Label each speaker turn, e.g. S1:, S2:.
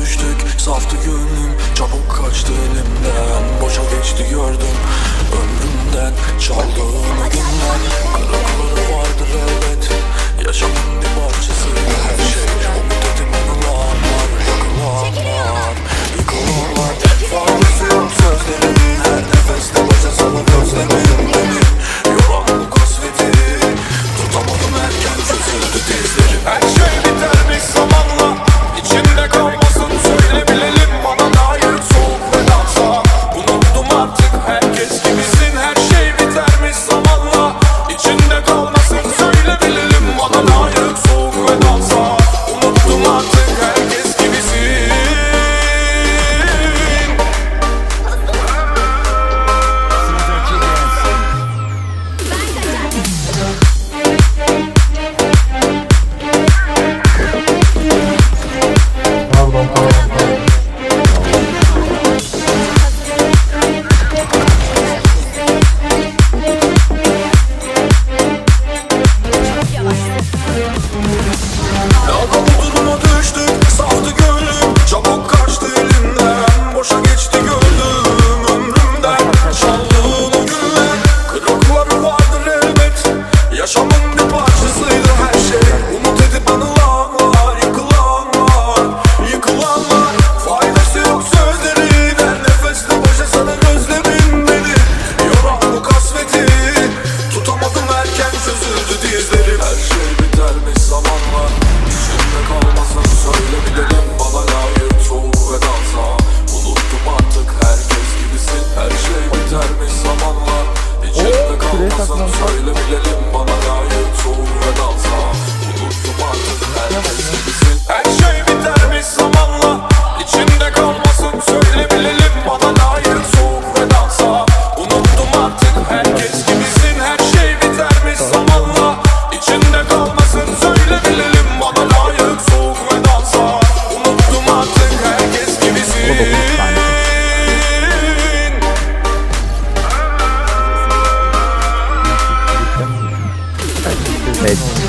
S1: düştük Saftı gönlüm. Çabuk kaçtı elimden Boşa geçti gördüm. Ömrümden Çaldığım günler Kırıkları vardır
S2: Çok. Söyle bilelim bana
S3: said